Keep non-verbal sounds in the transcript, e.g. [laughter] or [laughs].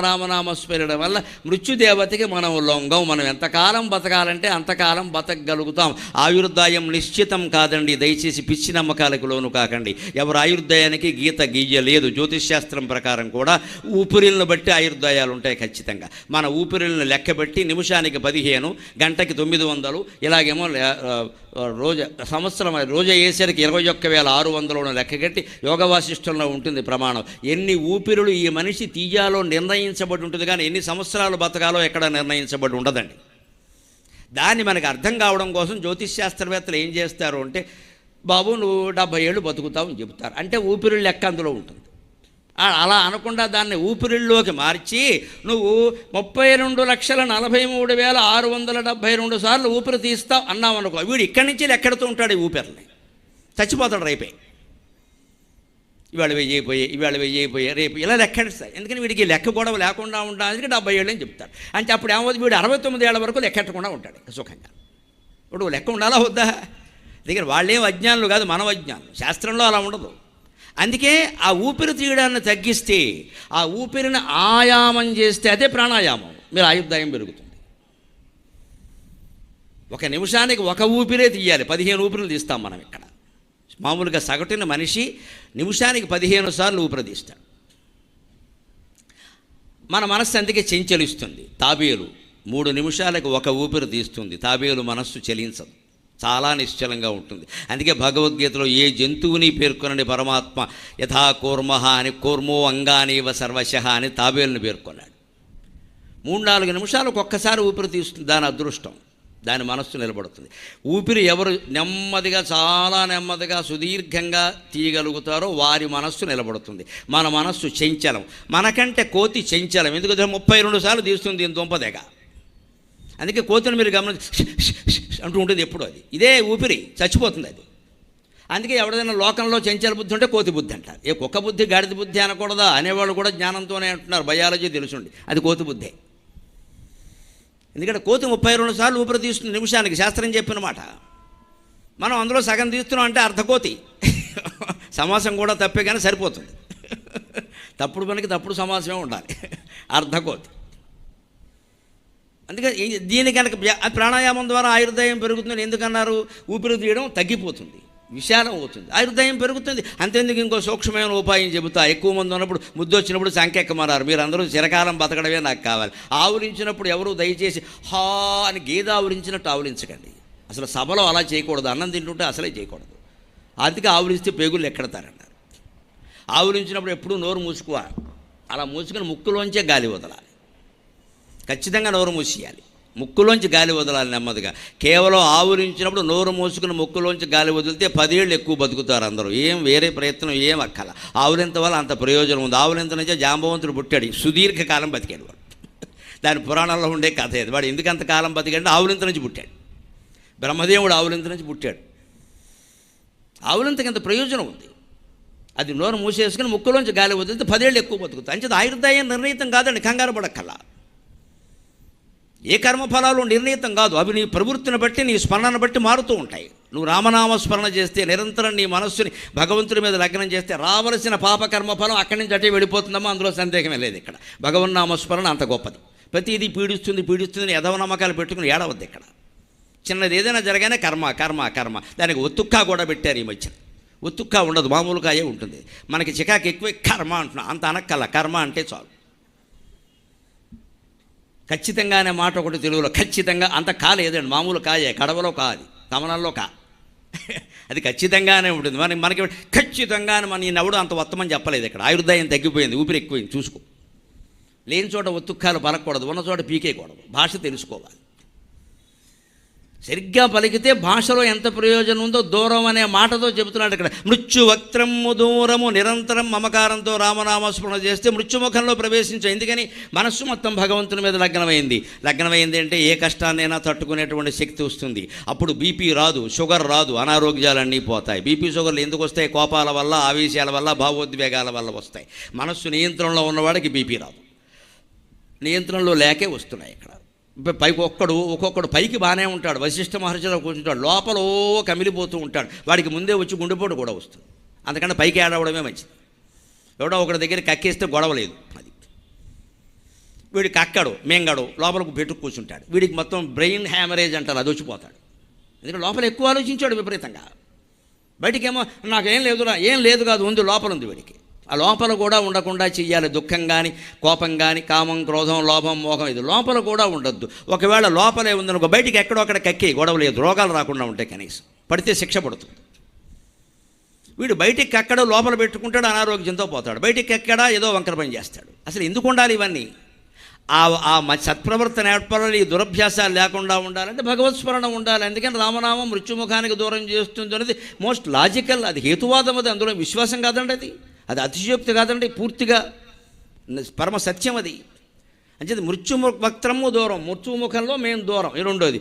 రామనామస్మరణ వల్ల మృత్యుదేవతకి మనం లొంగం. మనం ఎంతకాలం బతకాలంటే అంతకాలం బతకగలుగుతాం. ఆయుర్దాయం నిశ్చితం కాదండి. దయచేసి పిచ్చి నమ్మకాలకు లోను కాకండి. ఎవరు ఆయుర్దాయానికి గీత గీయలేదు. జ్యోతిష్శాస్త్రం ప్రకారం కూడా ఊపిరిలను బట్టి ఆయుర్దాయాలు ఉంటాయి ఖచ్చితంగా. మన ఊపిరిలను లెక్కబెట్టి నిమిషానికి పదిహేను గంటకి తొమ్మిది వందలు ఇలాగేమో రోజు సంవత్సరం రోజు అయ్యేసరికి ఇరవై ఒక్క వేల ఆరు వందలను లెక్కగట్టి యోగ వాసిష్టంలో ఉంటుంది ప్రమాణం. ఎన్ని ఊపిరులు ఈ మనిషి తీయాలో నిర్ణయం నిర్ణయించబడి ఉంటుంది. కానీ ఎన్ని సంవత్సరాలు బతకాలో ఎక్కడ నిర్ణయించబడి ఉండదండి. దాన్ని మనకు అర్థం కావడం కోసం జ్యోతిష్ శాస్త్రవేత్తలు ఏం చేస్తారు అంటే బాబు నువ్వు డెబ్బై ఏళ్ళు బతుకుతావు అని చెబుతారు. అంటే ఊపిరి లెక్క అందులో ఉంటుంది. అలా అనకుండా దాన్ని ఊపిరిల్లోకి మార్చి నువ్వు ముప్పై రెండు లక్షల నలభై మూడు వేల ఆరు వందల డెబ్బై రెండు సార్లు ఊపిరి తీస్తావు అన్నావు అనుకో వీడు ఇక్కడి నుంచి లెక్కెడుతూ ఉంటాడు ఈ ఊపిరిని. చచ్చిపోతాడు రేపే. ఇవాళ వెయ్యి ఇవాళ వెయ్యి రేపు ఇలా లెక్కెడతాయి ఎందుకని వీడికి లెక్క గొడవ లేకుండా ఉండడానికి డెబ్బై ఏళ్ళు అని చెప్తాడు అంటే అప్పుడు ఏమవుతుంది? వీడు అరవై తొమ్మిది ఏళ్ళ వరకు లెక్కెట్టకుండా ఉంటాడు సుఖంగా. ఇప్పుడు లెక్క ఉండాలా వద్దా? దగ్గర వాళ్ళేం అజ్ఞానులు కాదు మనం అజ్ఞానులు. శాస్త్రంలో అలా ఉండదు. అందుకే ఆ ఊపిరి తీయడాన్ని తగ్గిస్తే ఆ ఊపిరిని ఆయామం చేస్తే అదే ప్రాణాయామం. మీరు ఆయుర్దాయం పెరుగుతుంది. ఒక నిమిషానికి ఒక ఊపిరే తీయాలి. పదిహేను ఊపిరులు తీస్తాం మనం ఇక్కడ. మామూలుగా సగటున మనిషి నిమిషానికి పదిహేను సార్లు ఊపిరి తీస్తాడు మన మనస్సు అందుకే చెంచలిస్తుంది. తాబేలు మూడు నిమిషాలకు ఒక ఊపిరి తీస్తుంది తాబేలు మనస్సు చెలించదు. చాలా నిశ్చలంగా ఉంటుంది. అందుకే భగవద్గీతలో ఏ జంతువుని పేర్కొనండి పరమాత్మ యథా కూర్మ అని కూర్మో అంగానివ సర్వశ అని తాబేలుని పేర్కొన్నాడు. మూడు నాలుగు నిమిషాలకు ఒక్కసారి ఊపిరి తీస్తుంది దాని అదృష్టం. దాని మనస్సు నిలబడుతుంది. ఊపిరి ఎవరు నెమ్మదిగా చాలా నెమ్మదిగా సుదీర్ఘంగా తీయగలుగుతారో వారి మనస్సు నిలబడుతుంది. మన మనస్సు చెంచలం. మనకంటే కోతి చెంచలం. ఎందుకంటే ముప్పై రెండు సార్లు తీస్తుంది దీని దుంపదెగ అందుకే కోతిని మీరు గమనించి అంటూ ఉంటుంది ఎప్పుడు అది. ఇదే ఊపిరి. చచ్చిపోతుంది అది. అందుకే ఎవడైనా లోకంలో చెంచల బుద్ధి ఉంటే కోతి బుద్ధి అంటారు. ఏ కుక్క బుద్ధి గాడిద బుద్ధి అనకూడదా అనేవాళ్ళు కూడా జ్ఞానంతోనే అంటున్నారు. బయాలజీ తెలుసుండి. అది కోతి బుద్ధే. ఎందుకంటే కోతి ముప్పై రెండు సార్లు ఊపిరి తీస్తుంది నిమిషానికి శాస్త్రం చెప్పిన మాట. మనం అందులో సగం తీస్తున్నాం అంటే అర్ధకోతి సమాసం కూడా తప్పే కానీ సరిపోతుంది. తప్పుడు పనికి తప్పుడు సమాసమే ఉండాలి. అర్ధకోతి అందుకే దీని కనుక ప్రాణాయామం ద్వారా ఆయుర్దాయం పెరుగుతుందని ఎందుకన్నారు? ఊపిరి తీయడం తగ్గిపోతుంది. విశాలం అవుతుంది. ఆయుర్దాయం పెరుగుతుంది. అంతేందుకు ఇంకో సూక్ష్మమైన ఉపాయం చెబుతా. ఎక్కువ మంది ఉన్నప్పుడు ముద్దు వచ్చినప్పుడు సంకెక్కమన్నారు మీరు అందరూ చిరకాలం బతకడమే నాకు కావాలి. ఆవులించినప్పుడు ఎవరు దయచేసి హా అని గేదె ఆవులించినట్టు ఆవులించకండి. అసలు సభలో అలా చేయకూడదు. అన్నం తింటుంటే అసలే చేయకూడదు. అందుకే ఆవులిస్తే పేగులు ఎక్కడతారన్నారు ఆవులించినప్పుడు ఎప్పుడూ నోరు మూసుకోవాలి అలా మూసుకుని ముక్కులోంచే గాలి వదలాలి. ఖచ్చితంగా నోరు మూసేయాలి. ముక్కులోంచి గాలి వదలాలి నెమ్మదిగా. కేవలం ఆవురించినప్పుడు నోరు మూసుకుని ముక్కులోంచి గాలి వదిలితే పదేళ్ళు ఎక్కువ బతుకుతారు అందరూ. ఏం వేరే ప్రయత్నం ఏం అక్కల. ఆవులింత వల్ల అంత ప్రయోజనం ఉంది. ఆవులింత నుంచే జాంబవంతుడు పుట్టాడు. సుదీర్ఘకాలం బతికాడు వాడు. [laughs] దాని పురాణంలో ఉండే కథ ఇది. వాడు ఎందుకంత కాలం బతికాడు ఆవులింత నుంచి పుట్టాడు. బ్రహ్మదేవుడు ఆవులింత నుంచి పుట్టాడు. ఆవులింతకి అంత ప్రయోజనం ఉంది. అది నోరు మూసేసుకుని ముక్కులోంచి గాలి వదిలితే పదేళ్ళు ఎక్కువ బతుకుతుంది అంచేది ఆయుర్దాయం నిర్ణీతం కాదండి. కంగారు పడక్కల ఏ కర్మఫలాలు నిర్ణీతం కాదు అవి నీ ప్రవృత్తిని బట్టి నీ స్మరణను బట్టి మారుతూ ఉంటాయి. నువ్వు రామనామ స్మరణ చేస్తే నిరంతరం నీ మనస్సుని భగవంతుడి మీద లగ్నం చేస్తే రావలసిన పాప కర్మఫలం అక్కడి నుంచి అటే వెళ్ళిపోతుందమ్మా అందులో సందేహమే లేదు ఇక్కడ. భగవన్నామ స్మరణ అంత గొప్పది. ప్రతిదీ పీడిస్తుంది పీడిస్తుంది ఎదవ నమ్మకాలు పెట్టుకుని ఏడవద్దు ఇక్కడ. చిన్నది ఏదైనా జరగానే కర్మ కర్మ కర్మ. దానికి ఒత్తుక్కా కూడా పెట్టారు ఈ మధ్య ఒత్తుక్కా ఉండదు మామూలుగాయే ఉంటుంది. మనకి చికాకు ఎక్కువ కర్మ అంటున్నాం అంత అనక్కల కర్మ అంటే చాలు. ఖచ్చితంగా అనే మాట ఒకటి తెలుగులో ఖచ్చితంగా అంత కాలేదండి మామూలు కాయే కడవలో కాది కమలంలో కా. [laughs] అది ఖచ్చితంగానే ఉంటుంది. మనకి మనకి ఖచ్చితంగా మన నవ్వుడు అంత ఉత్తమని చెప్పలేదు ఇక్కడ. ఆయుర్దాయం తగ్గిపోయింది ఊపిరి ఎక్కువైంది చూసుకో. లేని చోట ఒత్తుక్కాలు పలకూడదు ఉన్న చోట పీకేయకూడదు భాష తెలుసుకోవాలి. సరిగ్గా పలికితే భాషలో ఎంత ప్రయోజనం ఉందో దూరం అనే మాటతో చెబుతున్నాడు ఇక్కడ. మృత్యువక్త్రము దూరము నిరంతరం మమకారంతో రామనామస్మరణ చేస్తే మృత్యుముఖంలో ప్రవేశించు. ఎందుకని? మనస్సు మొత్తం భగవంతుని మీద లగ్నమైంది. లగ్నమైంది అంటే ఏ కష్టాన్నైనా తట్టుకునేటువంటి శక్తి వస్తుంది. అప్పుడు బీపీ రాదు షుగర్ రాదు అనారోగ్యాలన్నీ పోతాయి. బీపీ షుగర్లు ఎందుకు వస్తాయి? కోపాల వల్ల ఆవేశాల వల్ల భావోద్వేగాల వల్ల వస్తాయి. మనస్సు నియంత్రణలో ఉన్నవాడికి బీపీ రాదు. నియంత్రణలో లేకే వస్తున్నాయి ఇక్కడ. పైకి ఒక్కడు ఒక్కొక్కడు పైకి బాగానే ఉంటాడు. వశిష్ఠ మహర్షిలో కూర్చుంటాడు. లోపల కమిలిపోతూ ఉంటాడు. వాడికి ముందే వచ్చి గుండెపోటు కూడా వస్తుంది. అందుకని పైకి ఏడవడమే మంచిది. ఎవడో ఒకటి దగ్గర కక్కేస్తే గొడవ లేదు. అది. వీడికి కక్కడు మెంగడు లోపలకు పెట్టుకు కూర్చుంటాడు. వీడికి మొత్తం బ్రెయిన్ హ్యామరేజ్ అంటారు అది వచ్చిపోతాడు. ఎందుకంటే లోపల ఎక్కువ ఆలోచించాడు విపరీతంగా. బయటికేమో నాకేం లేదురా ఏం లేదు కాదు ఉంది లోపల ఉంది వీడికి. ఆ లోపల కూడా ఉండకుండా చెయ్యాలి. దుఃఖం కానీ కోపం కానీ కామం క్రోధం లోభం మోహం ఇది లోపల కూడా ఉండొద్దు. ఒకవేళ లోపలే ఉందనుకో బయటికి ఎక్కడో అక్కడ కక్కి గొడవ లేదు రోగాలు రాకుండా ఉంటాయి కనీసం. పడితే శిక్ష పడుతుంది. వీడు బయటికి ఎక్కడ లోపల పెట్టుకుంటాడు అనారోగ్యంతో పోతాడు. బయటికి ఎక్కడా ఏదో వంకర పని చేస్తాడు. అసలు ఎందుకు ఉండాలి ఇవన్నీ? ఆ ఆ మ- సత్ప్రవర్తన ఏర్పడాలి ఈ దురభ్యాసాలు లేకుండా ఉండాలంటే భగవత్ స్మరణ ఉండాలి. అందుకని రామనామం మృత్యుముఖానికి దూరం చేస్తుంది అనేది మోస్ట్ లాజికల్ అది హేతువాదం అది అందులో విశ్వాసం కాదండి అది. అది అతిశయోక్తి కాదండి పూర్తిగా పరమ సత్యం అది. అంచేది మృత్యుముఖ వక్త్రము దూరం మృత్యుముఖంలో మేము దూరం ఈ రెండోది.